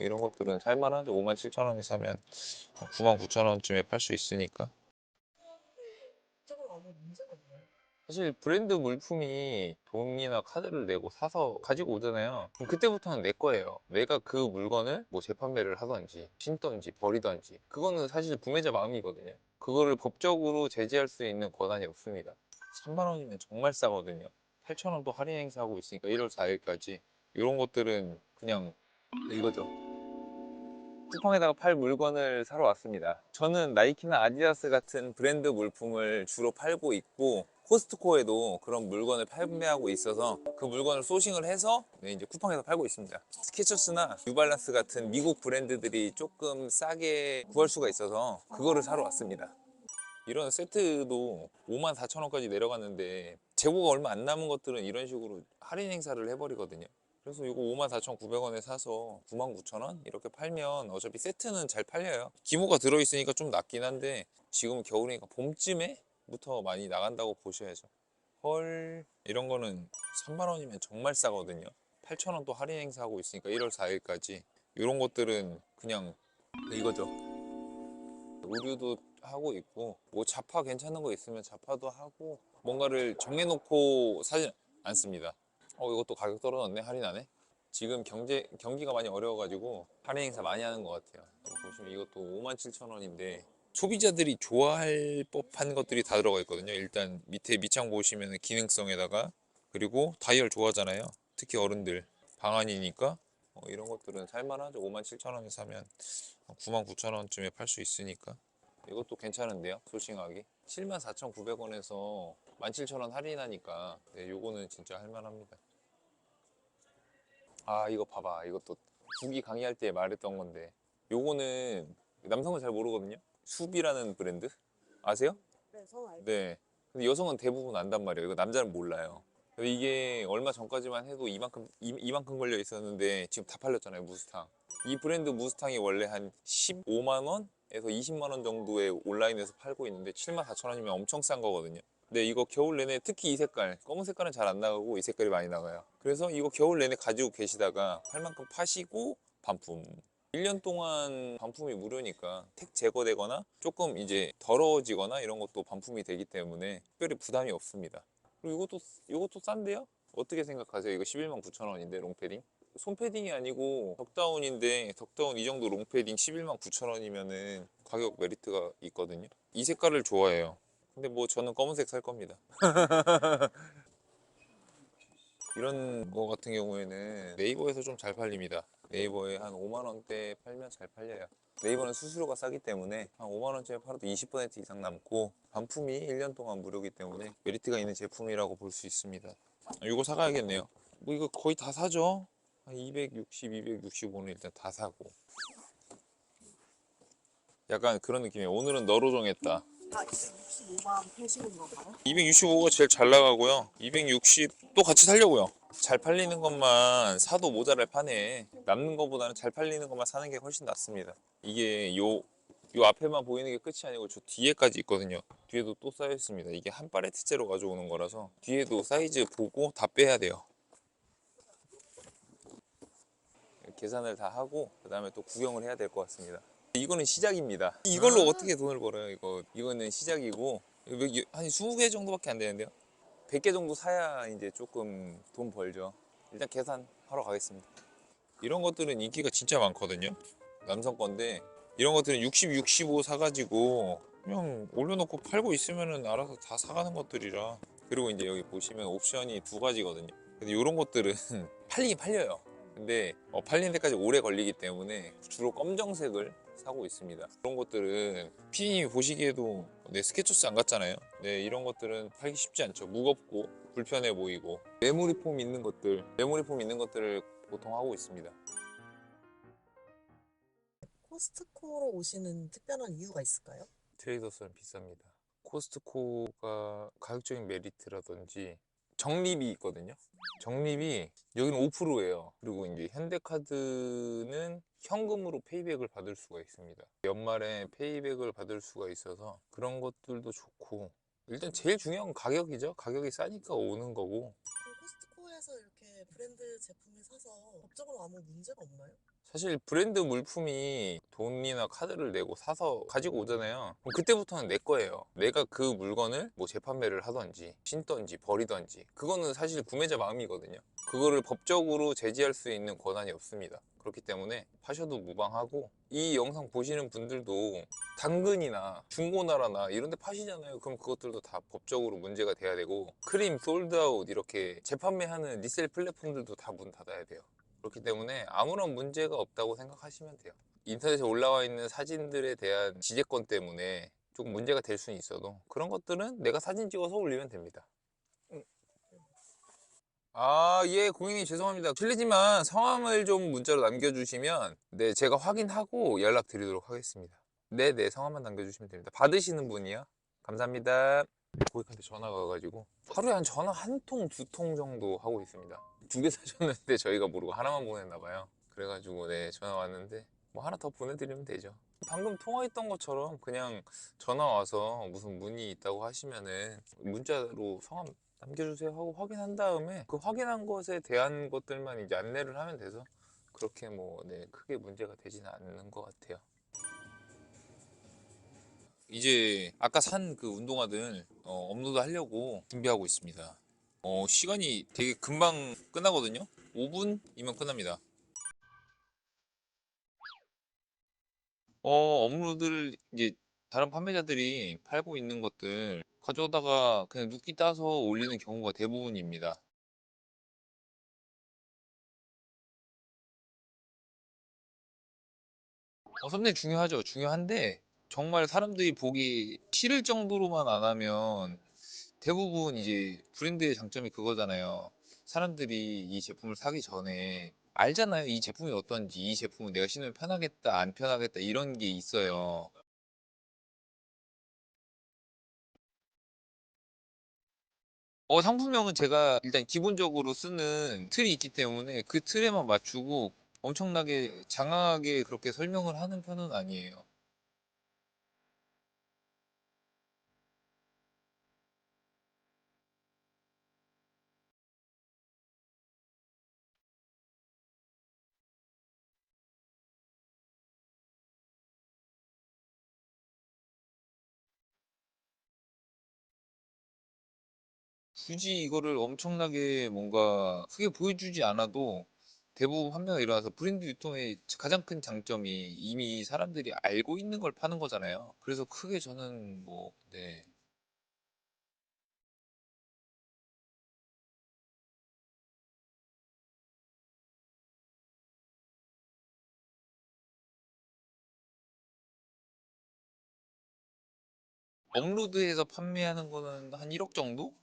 이런 것들은 살만하죠. 5만 7천 원에 사면 9만 9천 원쯤에 팔 수 있으니까. 사실 브랜드 물품이 돈이나 카드를 내고 사서 가지고 오잖아요. 그럼 그때부터는 내 거예요. 내가 그 물건을 뭐 재판매를 하던지 신던지 버리던지 그거는 사실 구매자 마음이거든요. 그거를 법적으로 제재할 수 있는 권한이 없습니다. 3만 원이면 정말 싸거든요. 8천 원도 할인 행사하고 있으니까 1월 4일까지 이런 것들은 그냥 이거죠. 쿠팡에다가 팔 물건을 사러 왔습니다. 저는 나이키나 아디다스 같은 브랜드 물품을 주로 팔고 있고 코스트코에도 그런 물건을 판매하고 있어서 그 물건을 소싱을 해서 네, 이제 쿠팡에서 팔고 있습니다. 스케쳐스나 뉴발란스 같은 미국 브랜드들이 조금 싸게 구할 수가 있어서 그거를 사러 왔습니다. 이런 세트도 5만 4천 원까지 내려갔는데 재고가 얼마 안 남은 것들은 이런 식으로 할인 행사를 해버리거든요. 그래서 이거 54,900원에 사서 99,000원 이렇게 팔면 어차피 세트는 잘 팔려요. 기모가 들어있으니까 좀 낫긴 한데 지금 겨울이니까 봄쯤에부터 많이 나간다고 보셔야죠. 헐 이런 거는 3만 원이면 정말 싸거든요. 8,000원 또 할인 행사하고 있으니까 1월 4일까지 이런 것들은 그냥 이거죠. 의류도 하고 있고 뭐 자파 괜찮은 거 있으면 자파도 하고 뭔가를 정해놓고 사진 않습니다. 어 이것도 가격 떨어졌네 할인하네. 지금 경제 경기가 많이 어려워가지고 할인 행사 많이 하는 것 같아요. 보시면 이것도 57,000원인데 소비자들이 좋아할 법한 것들이 다 들어가 있거든요. 일단 밑에 밑창 보시면 기능성에다가 그리고 다이얼 좋아하잖아요. 특히 어른들 방안이니까 어, 이런 것들은 살만하죠. 57,000원에 사면 99,000원쯤에 팔 수 있으니까 이것도 괜찮은데요. 소싱하기 74,900원에서 17,000원 할인하니까 네, 요거는 진짜 할만합니다. 아 이거 봐봐 이것도 구기 강의할 때 말했던 건데 요거는 남성은 잘 모르거든요. 수비라는 브랜드 아세요? 네, 저는 알죠. 네. 근데 여성은 대부분 안단 말이에요. 이거 남자는 몰라요. 이게 얼마 전까지만 해도 이만큼 이, 이만큼 걸려 있었는데 지금 다 팔렸잖아요 무스탕. 이 브랜드 무스탕이 원래 한 15만 원에서 20만 원 정도에 온라인에서 팔고 있는데 7만 4천 원이면 엄청 싼 거거든요. 근데 이거 겨울 내내 특히 이 색깔 검은 색깔은 잘 안 나가고 이 색깔이 많이 나가요. 그래서 이거 겨울 내내 가지고 계시다가 팔 만큼 파시고 반품. 1년 동안 반품이 무료니까 택 제거되거나 조금 이제 더러워지거나 이런 것도 반품이 되기 때문에 특별히 부담이 없습니다. 그리고 이것도 이것도 싼데요? 어떻게 생각하세요? 이거 11만 9천 원인데 롱패딩? 손패딩이 아니고 덕다운인데 덕다운 이 정도 롱패딩 11만 9천 원이면은 가격 메리트가 있거든요. 이 색깔을 좋아해요. 근데 뭐 저는 검은색 살 겁니다. 이런 거 같은 경우에는 네이버에서 좀 잘 팔립니다. 네이버에 한 5만 원대 팔면 잘 팔려요. 네이버는 수수료가 싸기 때문에 한 5만 원짜리 팔아도 20% 이상 남고 반품이 1년 동안 무료이기 때문에 메리트가 있는 제품이라고 볼 수 있습니다. 이거 사가야겠네요. 뭐 이거 거의 다 사죠. 한 260, 265는 일단 다 사고. 약간 그런 느낌이에요. 오늘은 너로 정했다. 다 265만 패시는 건가요? 265가 제일 잘 나가고요. 260도 같이 살려고요. 잘 팔리는 것만 사도 모자랄 판에 남는 것보다는 잘 팔리는 것만 사는 게 훨씬 낫습니다. 이게 요, 요 앞에만 보이는 게 끝이 아니고 저 뒤에까지 있거든요. 뒤에도 또 쌓여 있습니다. 이게 한 팔레트째로 가져오는 거라서 뒤에도 사이즈 보고 다 빼야 돼요. 계산을 다 하고 그 다음에 또 구경을 해야 될 것 같습니다. 이거는 시작입니다. 이걸로 어떻게 돈을 벌어요? 이거 이거는 시작이고 한 20개 정도밖에 안 되는데요. 100개 정도 사야 이제 조금 돈 벌죠. 일단 계산하러 가겠습니다. 이런 것들은 인기가 진짜 많거든요. 남성 건데 이런 것들은 60, 65 사가지고 그냥 올려놓고 팔고 있으면은 알아서 다 사가는 것들이라 그리고 이제 여기 보시면 옵션이 두 가지거든요. 근데 이런 것들은 팔리긴 팔려요. 근데 어, 팔리는 데까지 오래 걸리기 때문에 주로 검정색을 사고 있습니다. 그런 것들은 피디님이 보시기에도 네, 스케쳐스 안 같잖아요. 네, 이런 것들은 팔기 쉽지 않죠. 무겁고 불편해 보이고 메모리 폼 있는 것들, 메모리 폼 있는 것들을 보통 하고 있습니다. 코스트코로 오시는 특별한 이유가 있을까요? 트레이더스는 비쌉니다. 코스트코가 가격적인 메리트라든지 적립이 있거든요. 적립이 여기는 5%예요. 그리고 이제 현대카드는 현금으로 페이백을 받을 수가 있습니다. 연말에 페이백을 받을 수가 있어서 그런 것들도 좋고 일단 제일 중요한 건 가격이죠. 가격이 싸니까 오는 거고 코스트코에서 이렇게 브랜드 제품을 사서 법적으로 아무 문제가 없나요? 사실 브랜드 물품이 돈이나 카드를 내고 사서 가지고 오잖아요. 그때부터는 내 거예요. 내가 그 물건을 뭐 재판매를 하던지 신던지 버리던지 그거는 사실 구매자 마음이거든요. 그거를 법적으로 제지할 수 있는 권한이 없습니다. 그렇기 때문에 파셔도 무방하고 이 영상 보시는 분들도 당근이나 중고나라나 이런 데 파시잖아요. 그럼 그것들도 다 법적으로 문제가 돼야 되고 크림, 솔드아웃 이렇게 재판매하는 리셀 플랫폼들도 다 문 닫아야 돼요. 그렇기 때문에 아무런 문제가 없다고 생각하시면 돼요. 인터넷에 올라와 있는 사진들에 대한 지재권 때문에 조금 문제가 될 수는 있어도 그런 것들은 내가 사진 찍어서 올리면 됩니다. 아, 예, 고객님 죄송합니다. 실례지만 성함을 좀 문자로 남겨주시면 네, 제가 확인하고 연락드리도록 하겠습니다. 네, 네, 성함만 남겨주시면 됩니다. 받으시는 분이요? 감사합니다. 고객한테 전화가 와가지고 하루에 한 전화 한 통, 두 통 정도 하고 있습니다. 두 개 사셨는데 저희가 모르고 하나만 보냈나 봐요. 그래가지고 네, 전화 왔는데 뭐 하나 더 보내드리면 되죠. 방금 통화했던 것처럼 그냥 전화 와서 무슨 문의 있다고 하시면은 문자로 성함 남겨주세요 하고 확인한 다음에 그 확인한 것에 대한 것들만 이제 안내를 하면 돼서 그렇게 뭐 네, 크게 문제가 되지는 않는 것 같아요. 이제 아까 산 그 운동화들 어, 업로드 하려고 준비하고 있습니다. 어, 시간이 되게 금방 끝나거든요. 5분이면 끝납니다. 어, 업로드를 이제 다른 판매자들이 팔고 있는 것들 가져다가 그냥 눕기 따서 올리는 경우가 대부분입니다. 어, 썸네일 중요하죠. 중요한데 정말 사람들이 보기 싫을 정도로만 안 하면 대부분 이제 브랜드의 장점이 그거잖아요. 사람들이 이 제품을 사기 전에 알잖아요. 이 제품이 어떤지, 이 제품은 내가 신으면 편하겠다, 안 편하겠다 이런 게 있어요. 어, 상품명은 제가 일단 기본적으로 쓰는 틀이 있기 때문에 그 틀에만 맞추고 엄청나게 장황하게 그렇게 설명을 하는 편은 아니에요. 굳이 이거를 엄청나게 뭔가 크게 보여주지 않아도 대부분 판매가 일어나서 브랜드 유통의 가장 큰 장점이 이미 사람들이 알고 있는 걸 파는 거잖아요. 그래서 크게 저는 뭐, 네. 업로드해서 판매하는 거는 한 1억 정도?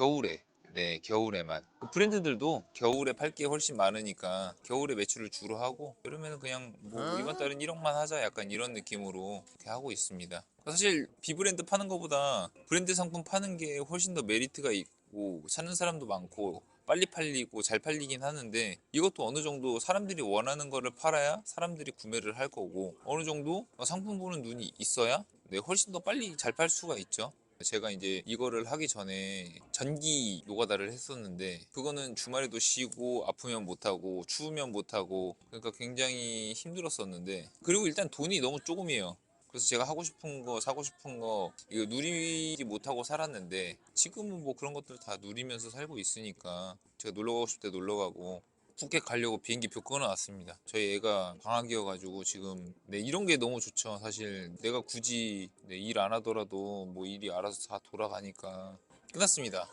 겨울에. 네, 겨울에만. 그 브랜드들도 겨울에 팔 게 훨씬 많으니까 겨울에 매출을 주로 하고 여름에는 그냥 뭐 이번 달은 1억만 하자 약간 이런 느낌으로 이렇게 하고 있습니다. 사실 비브랜드 파는 것보다 브랜드 상품 파는 게 훨씬 더 메리트가 있고 찾는 사람도 많고 빨리 팔리고 잘 팔리긴 하는데 이것도 어느 정도 사람들이 원하는 거를 팔아야 사람들이 구매를 할 거고 어느 정도 상품 보는 눈이 있어야 네, 훨씬 더 빨리 잘 팔 수가 있죠. 제가 이제 이거를 하기 전에 전기 노가다를 했었는데 그거는 주말에도 쉬고 아프면 못하고 추우면 못하고 그러니까 굉장히 힘들었었는데 그리고 일단 돈이 너무 조금이에요. 그래서 제가 하고 싶은 거 사고 싶은 거 이거 누리지 못하고 살았는데 지금은 뭐 그런 것들 다 누리면서 살고 있으니까 제가 놀러 가고 싶을 때 놀러 가고 푸켓 가려고 비행기표 끊어놨습니다. 저희 애가 방학이어가지고 지금 네, 이런 게 너무 좋죠. 사실 내가 굳이 네, 일 안 하더라도 뭐 일이 알아서 다 돌아가니까 끝났습니다.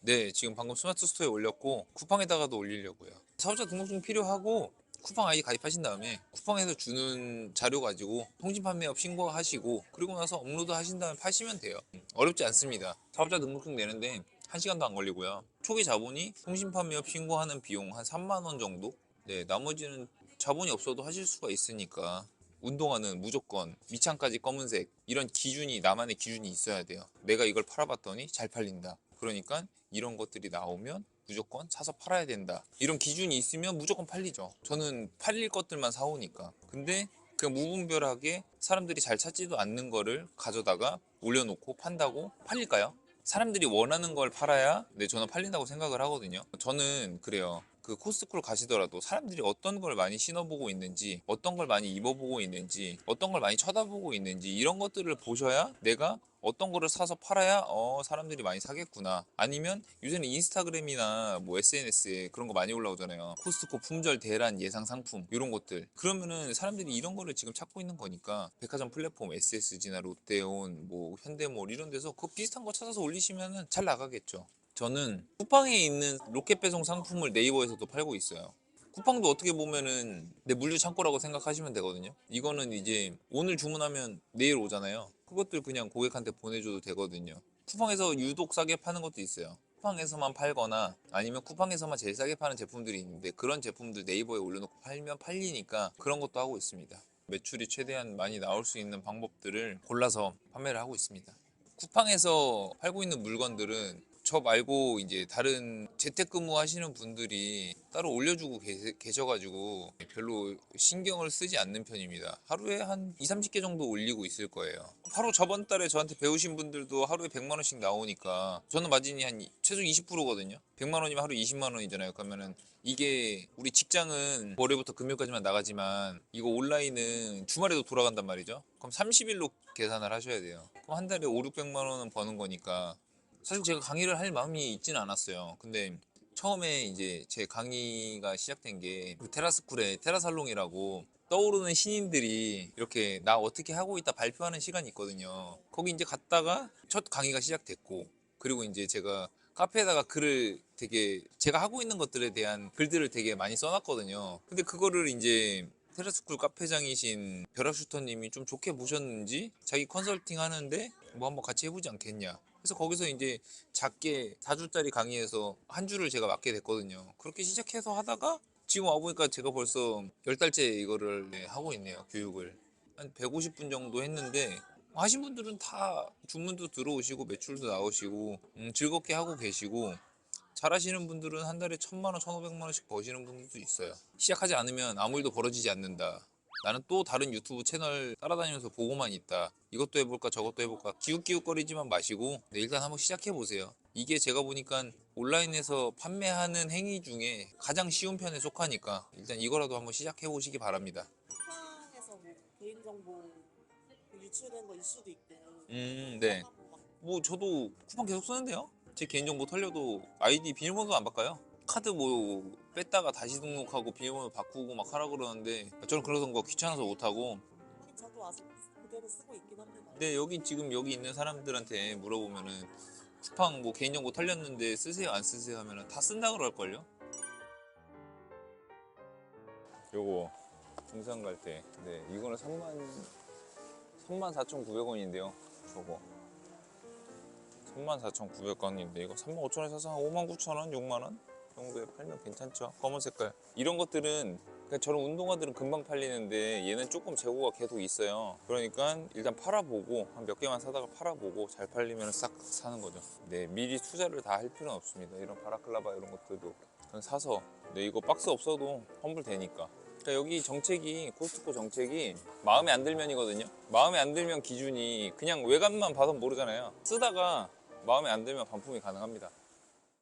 네, 지금 방금 스마트 스토어에 올렸고 쿠팡에다가도 올리려고요. 사업자 등록증 필요하고 쿠팡 아이디 가입하신 다음에 쿠팡에서 주는 자료 가지고 통신 판매업 신고하시고 그리고 나서 업로드 하신 다음에 파시면 돼요. 어렵지 않습니다. 사업자 등록증 내는데 1시간도 안 걸리고요. 초기 자본이 통신 판매업 신고하는 비용 한 3만 원 정도? 네, 나머지는 자본이 없어도 하실 수가 있으니까 운동화는 무조건 밑창까지 검은색 이런 기준이 나만의 기준이 있어야 돼요. 내가 이걸 팔아봤더니 잘 팔린다. 그러니까 이런 것들이 나오면 무조건 사서 팔아야 된다. 이런 기준이 있으면 무조건 팔리죠. 저는 팔릴 것들만 사오니까. 근데 그냥 무분별하게 사람들이 잘 찾지도 않는 거를 가져다가 올려놓고 판다고 팔릴까요? 사람들이 원하는 걸 팔아야 네 저는 팔린다고 생각을 하거든요. 저는 그래요. 그 코스트코를 가시더라도 사람들이 어떤 걸 많이 신어보고 있는지, 어떤 걸 많이 입어보고 있는지, 어떤 걸 많이 쳐다보고 있는지 이런 것들을 보셔야 내가 어떤 거를 사서 팔아야 어 사람들이 많이 사겠구나. 아니면 요새는 인스타그램이나 뭐 SNS에 그런 거 많이 올라오잖아요. 코스트코 품절 대란 예상 상품 이런 것들. 그러면은 사람들이 이런 거를 지금 찾고 있는 거니까 백화점 플랫폼 SSG나 롯데온 뭐 현대몰 이런 데서 그 비슷한 거 찾아서 올리시면은 잘 나가겠죠. 저는 쿠팡에 있는 로켓 배송 상품을 네이버에서도 팔고 있어요. 쿠팡도 어떻게 보면은 내 물류 창고라고 생각하시면 되거든요. 이거는 이제 오늘 주문하면 내일 오잖아요. 그것들 그냥 고객한테 보내줘도 되거든요. 쿠팡에서 유독 싸게 파는 것도 있어요. 쿠팡에서만 팔거나 아니면 쿠팡에서만 제일 싸게 파는 제품들이 있는데 그런 제품들 네이버에 올려놓고 팔면 팔리니까 그런 것도 하고 있습니다. 매출이 최대한 많이 나올 수 있는 방법들을 골라서 판매를 하고 있습니다. 쿠팡에서 팔고 있는 물건들은 저 말고 이제 다른 재택근무 하시는 분들이 따로 올려주고 계- 계셔 가지고 별로 신경을 쓰지 않는 편입니다. 하루에 한 2, 30개 정도 올리고 있을 거예요. 바로 저번 달에 저한테 배우신 분들도 하루에 100만 원씩 나오니까 저는 마진이 한 최소 20%거든요. 100만 원이면 하루 20만 원이잖아요. 그러면은 이게 우리 직장은 월요일부터 금요일까지만 나가지만 이거 온라인은 주말에도 돌아간단 말이죠. 그럼 30일로 계산을 하셔야 돼요. 그럼 한 달에 5, 600만 원은 버는 거니까 사실 제가 강의를 할 마음이 있지는 않았어요. 근데 처음에 이제 제 강의가 시작된 게 그 테라스쿨의 테라살롱이라고 떠오르는 신인들이 이렇게 나 어떻게 하고 있다 발표하는 시간이 있거든요. 거기 이제 갔다가 첫 강의가 시작됐고 그리고 이제 제가 카페에다가 글을 되게 제가 하고 있는 것들에 대한 글들을 되게 많이 써놨거든요. 근데 그거를 이제 테라스쿨 카페장이신 벼락슈터님이 좀 좋게 보셨는지 자기 컨설팅 하는데 뭐 한번 같이 해보지 않겠냐. 그래서 거기서 이제 작게 4주짜리 강의에서 한 주를 제가 맡게 됐거든요. 그렇게 시작해서 하다가 지금 와보니까 제가 벌써 10달째 이거를 네, 하고 있네요. 교육을. 한 150분 정도 했는데 하신 분들은 다 주문도 들어오시고 매출도 나오시고 음, 즐겁게 하고 계시고 잘하시는 분들은 한 달에 천만 원, 천오백만 원씩 버시는 분들도 있어요. 시작하지 않으면 아무 일도 벌어지지 않는다. 나는 또 다른 유튜브 채널 따라다니면서 보고만 있다. 이것도 해볼까 저것도 해볼까 기웃기웃거리지만 마시고 네, 일단 한번 시작해 보세요. 이게 제가 보니까 온라인에서 판매하는 행위 중에 가장 쉬운 편에 속하니까 일단 이거라도 한번 시작해 보시기 바랍니다. 쿠팡에서 뭐 개인정보 유출된 거 이슈도 있고. 음, 네. 하고 막뭐 저도 쿠팡 계속 쓰는데요. 제 개인정보 털려도 아이디 비밀번호도 안 바꿔요. 카드 뭐 뺐다가 다시 등록하고 비밀번호 바꾸고 막 하라 그러는데 저는 그런 거 귀찮아서 못 하고 저도 아직 그대로 쓰고 있긴 합니다. 근데 여기 지금 여기 있는 사람들한테 물어보면은 쿠팡 뭐 개인정보 털렸는데 쓰세요 안 쓰세요 하면은 다 쓴다 그럴걸요? 요거 등산 갈 때 네, 이거는 3만 3만 4,900원인데요 저거 34,900원인데 이거 35,000원에 사서 한 59,000원, 6만원 정도에 팔면 괜찮죠? 검은 색깔. 이런 것들은 그러니까 저런 운동화들은 금방 팔리는데 얘는 조금 재고가 계속 있어요. 그러니까 일단 팔아보고 한 몇 개만 사다가 팔아보고 잘 팔리면 싹 사는 거죠. 네 미리 투자를 다 할 필요는 없습니다. 이런 바라클라바 이런 것들도. 그냥 사서. 네 이거 박스 없어도 환불 되니까. 그러니까 여기 정책이 코스트코 정책이 마음에 안 들면이거든요. 마음에 안 들면 기준이 그냥 외관만 봐서 모르잖아요. 쓰다가 마음에 안 들면 반품이 가능합니다